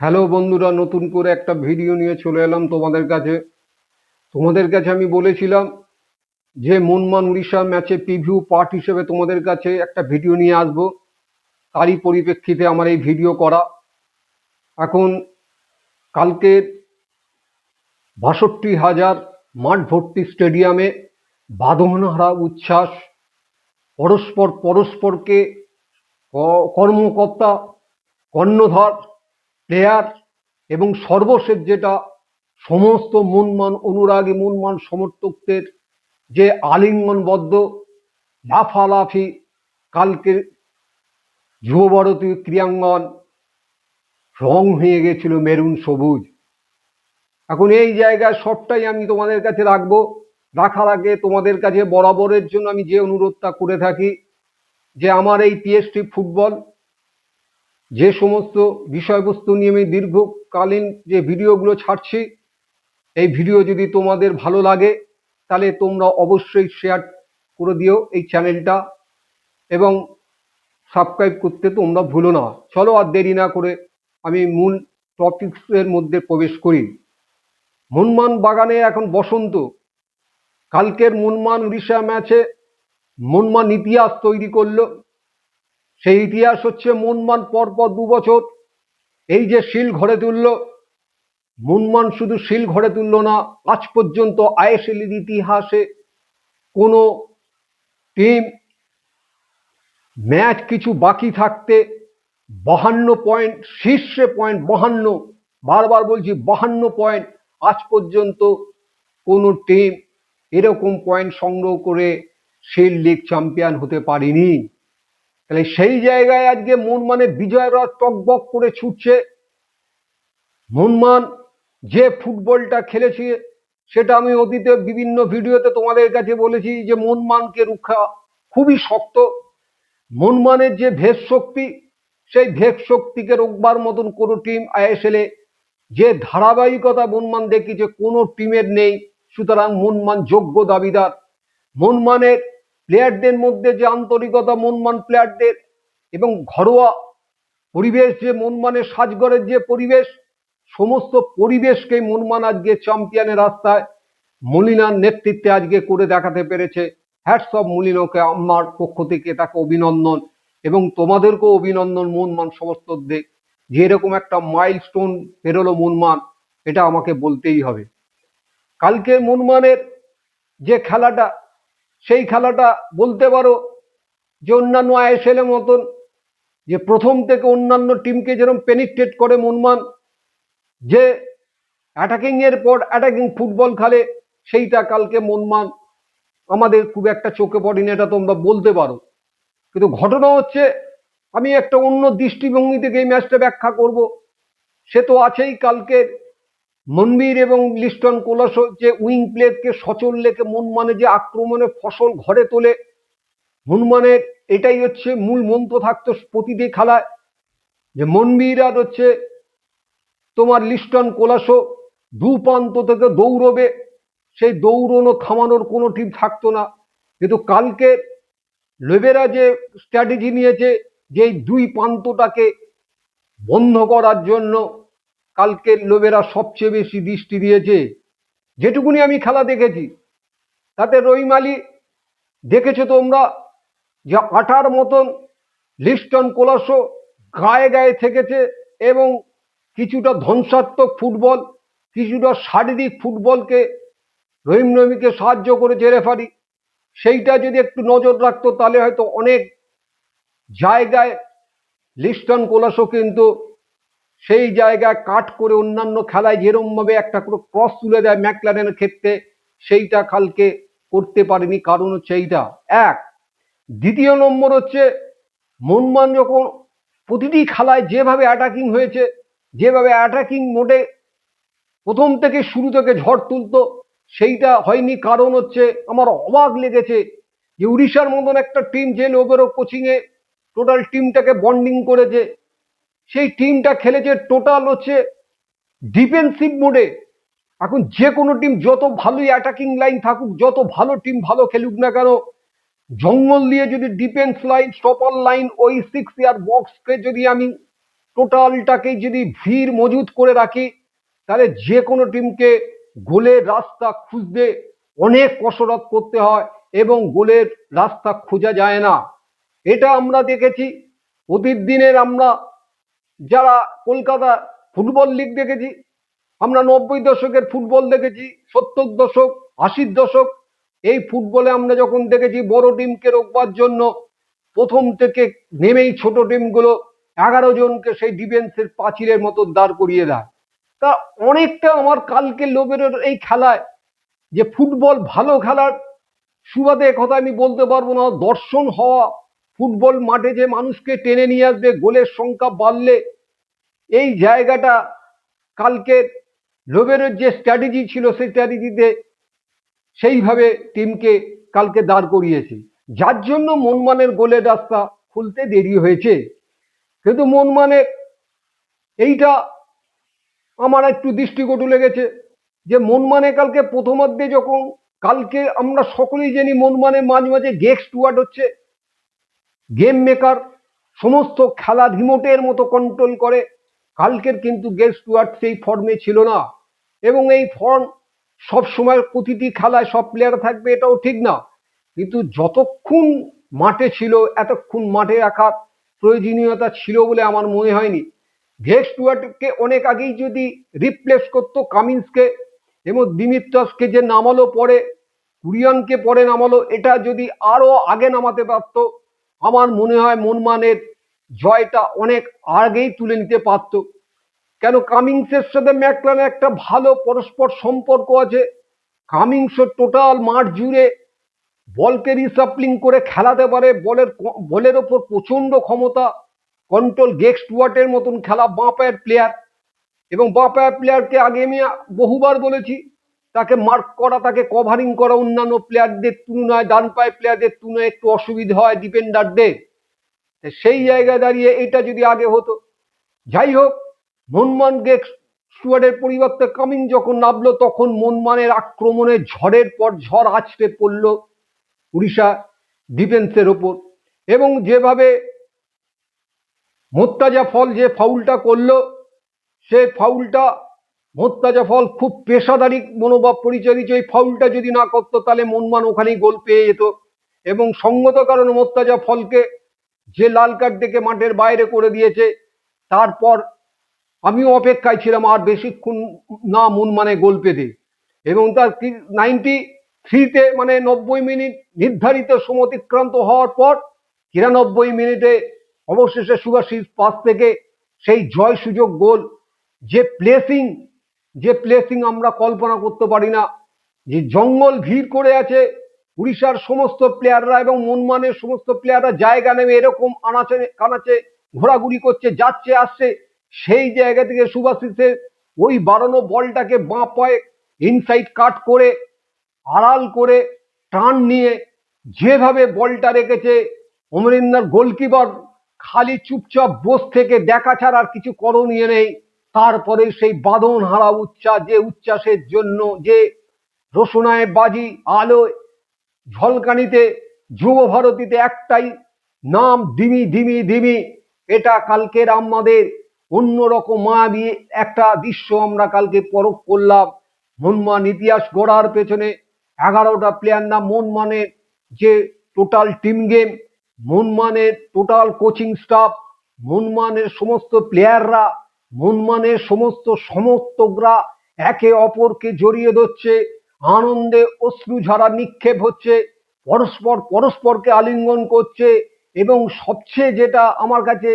Hello বন্ধুরা, নতুন করে একটা ভিডিও নিয়ে চলে এলাম তোমাদের কাছে। তোমাদের কাছে আমি বলেছিলাম যে মনমান উড়িষ্যা ম্যাচে প্রিভিউ পার্ট হিসেবে তোমাদের কাছে একটা ভিডিও নিয়ে আসব। তারই পরিপ্রেক্ষিতে আমার এই ভিডিও করা। এখন কালকে বাষট্টি হাজার মাঠ ভর্তি স্টেডিয়ামে বাঁধনহারা উচ্ছ্বাস, পরস্পর পরস্পরকে কর্মকর্তা কর্ণধার প্লেয়ার এবং সর্বশেষ যেটা সমস্ত মনমান, অনুরাগী, মনমান সমর্থকদের যে আলিঙ্গনবদ্ধ লাফালাফি, কালকে যুব ভারতী ক্রীড়াঙ্গন রং হয়ে গেছিল মেরুন সবুজ। এখন এই জায়গায় সবটাই আমি তোমাদের কাছে রাখব। রাখার আগে তোমাদের কাছে বরাবরের জন্য আমি যে অনুরোধটা করে থাকি যে আমার এই পিএসটি ফুটবল যে সমস্ত বিষয়বস্তু নিয়ে আমি দীর্ঘকালীন যে ভিডিওগুলো ছাড়ছি, এই ভিডিও যদি তোমাদের ভালো লাগে, তাহলে তোমরা অবশ্যই শেয়ার করে দিও এই চ্যানেলটা এবং সাবস্ক্রাইব করতে তোমরা ভুলো না। চলো আর দেরি না করে আমি মূল টপিক্সের মধ্যে প্রবেশ করি। মনমান বাগানে এখন বসন্ত। কালকের মনমান উড়িষ্যা ম্যাচে মনমান ইতিহাস তৈরি করল। সেই ইতিহাস হচ্ছে মনমান পরপর দু বছর এই যে শিল ঘরে তুলল, মনমান শুধু শিল ঘরে তুলল না, আজ পর্যন্ত আইএসএল এর ইতিহাসে কোনো টিম ম্যাচ কিছু বাকি থাকতে বাহান্ন পয়েন্ট, শীর্ষে পয়েন্ট বাহান্ন, বারবার বলছি বাহান্ন পয়েন্ট, আজ পর্যন্ত কোনো টিম এরকম পয়েন্ট সংগ্রহ করে শিল লিগ চ্যাম্পিয়ন হতে পারেনি। তাহলে সেই জায়গায় আজকে মনমানে বিজয়রা টকবক করে ছুটছে। মনমান যে ফুটবলটা খেলেছে, সেটা আমি অতীতে বিভিন্ন ভিডিওতে তোমাদের কাছে বলেছি যে মনমানকে রক্ষা খুবই শক্ত। মনমানের যে ভেদ শক্তি, সেই ভেদ শক্তিকে রোকবার মতন কোনো টিম আইএসএলে যে ধারাবাহিকতা মনমান দেখি যে কোনো টিমের নেই। সুতরাং মনমান যোগ্য দাবিদার। মনমানের প্লেয়ারদের মধ্যে যে আন্তরিকতা, মনমান প্লেয়ারদের এবং ঘরোয়া পরিবেশ, যে মনমানের সাজগরের যে পরিবেশ, সমস্ত পরিবেশকে মনমান আজকে চ্যাম্পিয়নের রাস্তায় মলিনার নেতৃত্বে আজকে করে দেখাতে পেরেছে। হ্যাটস অফ মলিনোকে, আমার পক্ষ থেকে তাকে অভিনন্দন এবং তোমাদেরকেও অভিনন্দন মনমান সমর্থকদের যে এরকম একটা মাইলস্টোন পেরোলো মনমান, এটা আমাকে বলতেই হবে। কালকে মনমানের যে খেলাটা সেই খেলাটা বলতে পারো যে অন্যান্য আইএসএল এর মতন, যে প্রথম থেকে অন্যান্য টিমকে যেরকম পেনিট্রেট করে মনমান, যে অ্যাটাকিং এর পর অ্যাটাকিং ফুটবল খেলে, সেইটা কালকে মনমান। আমাদের খুব একটা চোখে পড়েনি, এটা তোমরা বলতে পারো। কিন্তু ঘটনা হচ্ছে, আমি একটা অন্য দৃষ্টিভঙ্গি থেকে এই ম্যাচটা ব্যাখ্যা করব। সে তো আছেই কালকের মনবীর এবং লিস্টন কোলাস যে উইং প্লেটকে সচল লেখে মনমানে যে আক্রমণে ফসল ঘরে তোলে। মনমানের এটাই হচ্ছে মূল মন্ত্র থাকতো প্রতিটি খেলায়। যে মনবীর আর হচ্ছে তোমার লিস্টন কোলাসো দু প্রান্ত থেকে দৌড়বে। সেই দৌড়নো থামানোর কোনো টিম থাকতো না। কিন্তু কালকে লেবেরা যে স্ট্র্যাটেজি নিয়েছে, যে দুই প্রান্তটাকে বন্ধ করার জন্য কালকে লোবেরা সবচেয়ে বেশি দৃষ্টি দিয়েছে। যেটুকুনি আমি খেলা দেখেছি, তাতে রহিম আলী দেখেছ তোমরা যে আটার মতন লিস্টন কোলাসো গায়ে গায়ে থেকেছে এবং কিছুটা ধ্বংসাত্মক ফুটবল, কিছুটা শারীরিক ফুটবলকে রহিম নবীকে সাহায্য করেছে রেফারি। সেইটা যদি একটু নজর রাখতো, তাহলে হয়তো অনেক জায়গায় লিস্টন কোলাসও কিন্তু সেই জায়গায় কাট করে অন্যান্য খেলায় যেরমভাবে একটা করে ক্রস তুলে দেয় ম্যাকলারেনের ক্ষেত্রে, সেইটা কালকে করতে পারেনি। কারণ হচ্ছে এইটা। এক, দ্বিতীয় নম্বর হচ্ছে মনমান যখন প্রতিটি খেলায় যেভাবে অ্যাটাকিং হয়েছে, যেভাবে অ্যাটাকিং মোডে প্রথম থেকে শুরু থেকে ঝড় তুলতো, সেইটা হয়নি। কারণ হচ্ছে আমার অবাক লেগেছে যে উড়িষ্যার মতন একটা টিম যে লোবেরো কোচিংয়ে টোটাল টিমটাকে বন্ডিং করেছে সেই টিমটা খেলেছে টোটাল হচ্ছে ডিফেন্সিভ মোডে এখন যে কোনো টিম যত ভালোই অ্যাটাকিং লাইন থাকুক, যত ভালো টিম ভালো খেলুক না কেন, জঙ্গল দিয়ে যদি ডিফেন্স লাইন স্টপার লাইন ওই সিক্স ইয়ার বক্সকে যদি আমি টোটালটাকেই যদি ভিড় মজুত করে রাখি, তাহলে যে কোনো টিমকে গোলের রাস্তা খুঁজতে অনেক কসরত করতে হয় এবং গোলের রাস্তা খোঁজা যায় না। এটা আমরা দেখেছি অতীত দিনের আমরা যারা কলকাতা ফুটবল লিগ দেখেছি, আমরা নব্বই দশকের ফুটবল দেখেছি, সত্তর দশক, আশির দশক, এই ফুটবলে আমরা যখন দেখেছি বড় টিমকে রোকবার জন্য প্রথম থেকে নেমেই ছোট টিমগুলো এগারো জনকে সেই ডিফেন্সের পাঁচিলের মতো দাঁড় করিয়ে দেয়। তা অনেকটা আমার কালকে লোভের এই খেলায় যে ফুটবল ভালো খেলার সুবাদে কথা আমি বলতে পারব না, দর্শন হওয়া ফুটবল মাঠে যে মানুষকে টেনে নিয়ে আসবে, গোলের সংখ্যা বাড়লে এই জায়গাটা কালকে লোবেরের যে স্ট্র্যাটেজি ছিল, সেই স্ট্র্যাটেজিতে সেইভাবে টিমকে কালকে দাঁড় করিয়েছে। যার জন্য মনমানের গোলের রাস্তা খুলতে দেরি হয়েছে। কিন্তু মনমানের এইটা আমার একটু দৃষ্টিকটু লেগেছে যে মনমানে কালকে প্রথমার্ধে যখন, কালকে আমরা সকলেই জানি মনমানে মাঝে মাঝে গেক্স স্টুয়ার্ড হচ্ছে। গেম মেকার সমস্ত খেলা রিমোটের মতো কন্ট্রোল করে। কালকের কিন্তু গেট স্টুয়ার্ট সেই ফর্মে ছিল না। এবং এই ফর্ম সব সময় প্রতিটি খেলায় সব প্লেয়ার থাকবে এটাও ঠিক না। কিন্তু যতক্ষণ মাঠে ছিল, এতক্ষণ মাঠে রাখার প্রয়োজনীয়তা ছিল বলে আমার মনে হয়নি। গেট স্টুয়ার্টকে অনেক আগেই যদি রিপ্লেস করতো কামিন্সকে এবং দিমিত্রাসকে যে নামালো পরে কুরিয়ানকে পরে নামালো, এটা যদি আরও আগে নামাতে পারতো আমার মনে হয় মনমানের জয়টা অনেক আগেই তুলে নিতে পারত। কেন কামিংসের সাথে ম্যাকলানের একটা ভালো পরস্পর সম্পর্ক আছে? কামিংস টোটাল মাঠ জুড়ে বলকে রিসাপ্লিং করে খেলাতে পারে, বলের বলের ওপর প্রচণ্ড ক্ষমতা, কন্ট্রোল গেক্স টুয়ার্টের মতন খেলা বাঁ পায়ের প্লেয়ার এবং বাঁ পায়ের প্লেয়ারকে আগে আমি বহুবার বলেছি তাকে মার্ক করা, তাকে কভারিং করা, অন্যান্য প্লেয়ারদের তুলনায়, ডান পায়ের প্লেয়ারদের তুলনায় একটু অসুবিধা হয় ডিফেন্ডারদের সেই জায়গায় দাঁড়িয়ে এটা যদি আগে হতো। যাই হোক মনমান গেক স্টুয়ার্ডের পরিবর্তে কামিং যখন নামলো, তখন মনমানের আক্রমণে ঝড়ের পর ঝড় আছড়ে পড়ল উড়িষ্যা ডিফেন্সের ওপর। এবং যেভাবে মোত্তাজা ফল যে ফাউলটা করল, সে ফাউলটা মোত্তাজা ফল খুব পেশাদারি মনোভাব দিচ্ছে এই ফাউলটা যদি না করতো, তাহলে মনমান ওখানেই গোল পেয়ে যেত। এবং সঙ্গত কারণে মোত্তাজা ফলকে যে লাল কার্ড দেখে মাঠের বাইরে করে দিয়েছে, তারপর আমিও অপেক্ষায় ছিলাম আর বেশিক্ষণ না মন মানে গোল পেতে। এবং তার নাইনটি থ্রিতে মানে নব্বই মিনিট নির্ধারিত সমতিক্রান্ত হওয়ার পর তিরানব্বই মিনিটে অবশেষে সুভাষিস পাস থেকে সেই জয় সুযোগ গোল, যে প্লেসিং যে প্লেসিং আমরা কল্পনা করতে পারি না, যে জঙ্গল ভিড় করে আছে, উড়িষ্যার সমস্ত প্লেয়াররা এবং মনমানের সমস্ত প্লেয়াররা জায়গা নেবে এরকম আনাচে, কানাচে ঘোরাঘুরি করছে, যাচ্ছে, আসছে, সেই জায়গা থেকে সুভাষিসের ওই বাড়ানো বলটাকে বাঁ পায়ে ইনসাইড কাট করে, আড়াল করে টান নিয়ে যেভাবে বলটা রেখেছে, অমরিন্দার গোলকিপার খালি চুপচাপ বস থেকে দেখা ছাড়া আর কিছু করণীয় নেই। তারপরে সেই বাঁধন হারা উচ্ছ্বাস যে উচ্ছ্বাসের জন্য যে রসুনায় বাজি আলোয় ঝলকানিতে যুব ভারতীতে একটাই নাম ডিমি ডিমি ডিমি এটা কালকের আমাদের অন্যরকম মায়াবী একটা দৃশ্য আমরা কালকে পরখ করলাম। মনমান ইতিহাস গড়ার পেছনে এগারোটা প্লেয়ার না মনমানের যে টোটাল টিম গেম মনমানের টোটাল কোচিং স্টাফ মনমানের সমস্ত প্লেয়াররা মনমানের সমস্ত সমর্থকরা একে অপরকে জড়িয়ে ধরছে, আনন্দে অশ্রু ঝরা নিক্ষেপ হচ্ছে, পরস্পর পরস্পরকে আলিঙ্গন করছে এবং সবচেয়ে যেটা আমার কাছে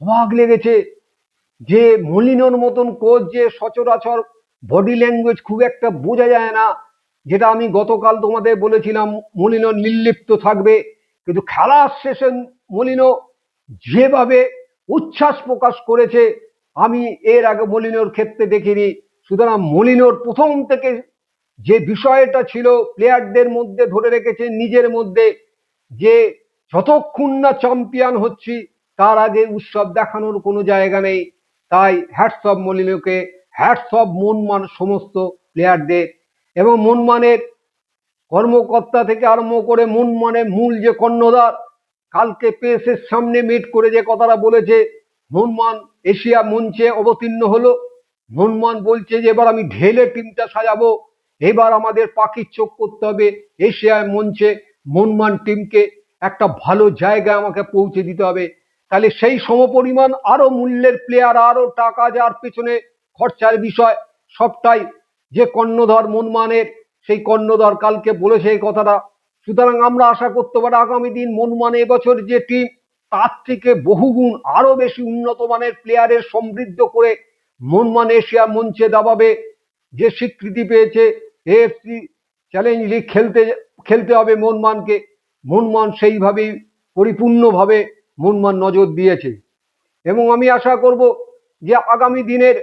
অবাক লেগেছে, যে মলিনর মতন কোচ যে সচরাচর বডি ল্যাঙ্গুয়েজ খুব একটা বোঝা যায় না, যেটা আমি গতকাল তোমাদের বলেছিলাম মলিন নির্লিপ্ত থাকবে, কিন্তু খেলার শেষে মলিন যেভাবে উচ্ছ্বাস প্রকাশ করেছে আমি এর আগে মলিনোর ক্ষেত্রে দেখিনি। সুতরাং মলিনোর প্রথম থেকে যে বিষয়টা ছিল, প্লেয়ারদের মধ্যে ধরে রেখেছে নিজের মধ্যে যে যতক্ষণ না চ্যাম্পিয়ন হচ্ছি, তার আগে উৎসব দেখানোর কোনো জায়গা নেই। তাই হ্যাটসঅপ মলিনোকে হ্যাটসঅপ মনমান সমস্ত প্লেয়ারদের। এবং মনমানের কর্মকর্তা থেকে আরম্ভ করে মনমানের মূল যে কর্ণধার, কালকে পেসের সামনে মিট করে যে কথাটা বলেছে, মনমান এশিয়া মঞ্চে অবতীর্ণ হলো। মোহনমান বলছে যে, এবার আমি ঢেলে টিমটা সাজাবো। এবার আমাদের পাখির চোখ করতে হবে এশিয়ার মঞ্চে। মোহনমান টিমকে একটা ভালো জায়গায় আমাকে পৌঁছে দিতে হবে। তাহলে সেই সমপরিমাণ আরও মূল্যের প্লেয়ার আরও টাকা যার পেছনে খরচার বিষয়, সবটাই যে কর্ণধর মনমানের, সেই কর্ণধর কালকে বলেছে এই কথাটা। সুতরাং আমরা আশা করতে পারি আগামী দিন মনমান এবছর যে টিম তার থেকে বহুগুণ আরও বেশি উন্নত মানের প্লেয়ারের সমৃদ্ধ করে মনমান এশিয়া মঞ্চে দাবাবে। যে স্বীকৃতি পেয়েছে এএফসি চ্যালেঞ্জ লিগ খেলতে খেলতে হবে মনমানকে। মনমান সেইভাবেই পরিপূর্ণভাবে মনমান নজর দিয়েছে। এবং আমি আশা করব যে আগামী দিনের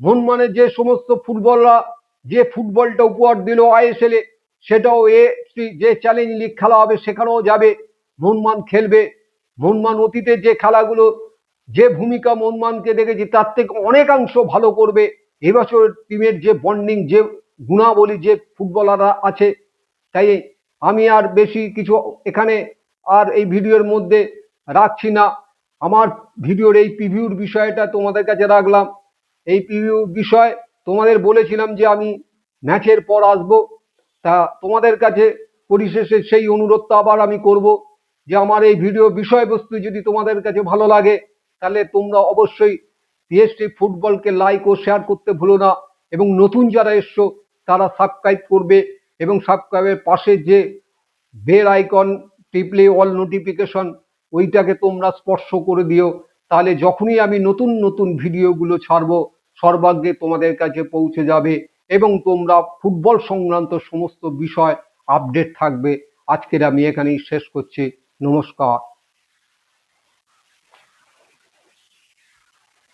মনমানের যে সমস্ত ফুটবলরা যে ফুটবলটা উপহার দিল আইএসএলে, সেটাও এ যে চ্যালেঞ্জ লিগ খেলা হবে, সেখানেও যাবে, মনমান খেলবে। মনমান অতীতে যে খেলাগুলো, যে ভূমিকা মনমানকে দেখেছি, তার থেকে অনেকাংশ ভালো করবে। এবছর টিমের যে বন্ডিং যে গুণাবলী, যে ফুটবলাররা আছে, তাই আমি আর বেশি কিছু এখানে আর এই ভিডিওর মধ্যে রাখছি না। আমার ভিডিওর এই প্রিভিউর বিষয়টা তোমাদের কাছে রাখলাম। এই প্রিভিউ বিষয় তোমাদের বলেছিলাম যে আমি ম্যাচের পর আসব। তা তোমাদের কাছে পরিশেষে সেই অনুরোধটা আবার আমি করব। যে আমার এই ভিডিও বিষয়বস্তু যদি তোমাদের কাছে ভালো লাগে, তাহলে তোমরা অবশ্যই পিএসটি ফুটবলকে লাইক ও শেয়ার করতে ভুলো না এবং নতুন যারা এসছো, তারা সাবস্ক্রাইব করবে এবং সাবস্ক্রাইবের পাশে যে বেল আইকন টিপলে অল নোটিফিকেশন ওইটাকে তোমরা স্পর্শ করে দিও। তাহলে যখনই আমি নতুন নতুন ভিডিওগুলো ছাড়বো, সর্বাগ্রে তোমাদের কাছে পৌঁছে যাবে এবং তোমরা ফুটবল সংক্রান্ত সমস্ত বিষয় আপডেট থাকবে। আজকের আমি এখানেই শেষ করছি। নমস্কার।